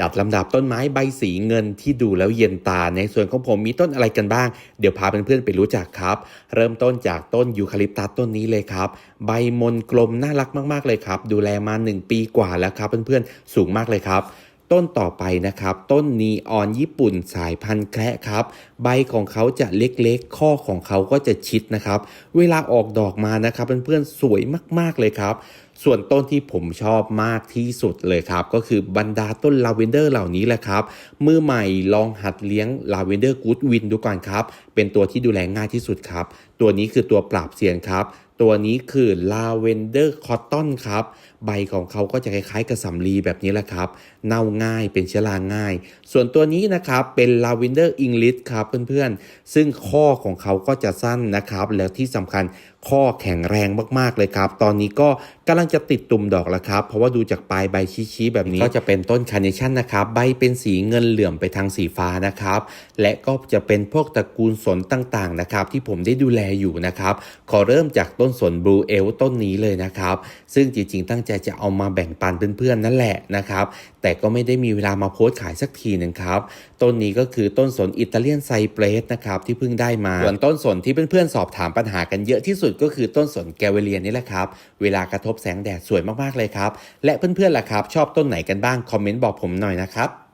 จัดลำดับต้นไม้ใบสีเงินที่ดูแล้วเย็นตา ในส่วนของผมมีต้นอะไรกันบ้าง เดี๋ยวพาเพื่อนๆไปรู้จักครับ เริ่มต้นจากต้นยูคาลิปตัสต้นนี้เลยครับ ใบมนกลมน่ารักมากๆเลยครับ ดูแลมา 1 ปีกว่าแล้วครับเพื่อนๆสูงมากเลยครับ ต้นต่อไปนะครับ ต้นนีออนญี่ปุ่นสายพันธุ์แคระครับ ใบของเขาจะเล็กๆ ข้อของเขาก็จะชิดนะครับ เวลาออกดอกมานะครับเพื่อนๆสวยมากๆเลยครับ ส่วนต้นที่ผมชอบมากที่สุดเลยครับ ก็คือบรรดาต้นลาเวนเดอร์เหล่านี้แหละครับ มือใหม่ลองหัดเลี้ยงลาเวนเดอร์กูดวินดูก่อนครับ เป็นตัวที่ดูแลง่ายที่สุดครับ ตัวนี้คือตัวปราบเซียนครับ ตัวนี้คือลาเวนเดอร์คอตตอนครับ ใบของเขาก็จะคล้ายๆกับสำลีแบบนี้แหละครับ เน่าง่ายเป็นเชื้อราง่าย ส่วนตัวนี้นะครับเป็นลาเวนเดอร์อิงลิสครับเพื่อนๆ ซึ่งข้อของเขาก็จะสั้นนะครับ แล้วที่สำคัญข้อแข็งแรงมากๆเลยครับ ตอนนี้ก็กำลังจะติดตุ่มดอกแล้วครับ เพราะว่าดูจากปลายใบชี้ๆแบบนี้ก็จะเป็นต้นคาร์เนชั่นนะครับ ใบเป็นสีเงินเหลื่อมไปทางสีฟ้านะครับ และก็จะเป็นพวกตระกูลสนต่างๆนะครับ ที่ผมได้ดูแลอยู่นะครับ ขอเริ่มจากต้น้นสนบลูเอลต้นนี้เลยนะครับ ซึ่งจริงๆ ตั้งใจจะเอามาแบ่งปันเพื่อนๆนั่นแหละนะครับ แต่ก็ไม่ได้มีเวลามาโพสต์ขายสักทีหนึ่งครับ ต้นนี้ก็คือต้นสนอิตาเลียนไซเปรสนะครับที่เพิ่งได้มา ส่วนต้นสนที่เพื่อนๆ สอบถามปัญหากันเยอะที่สุดก็คือต้นสนแกวเลียนนี่แหละครับ เวลากระทบแสงแดดสวยมากๆเลยครับ และเพื่อนๆล่ะครับ ชอบต้นไหนกันบ้างคอมเมนต์บอกผมหน่อยนะครับ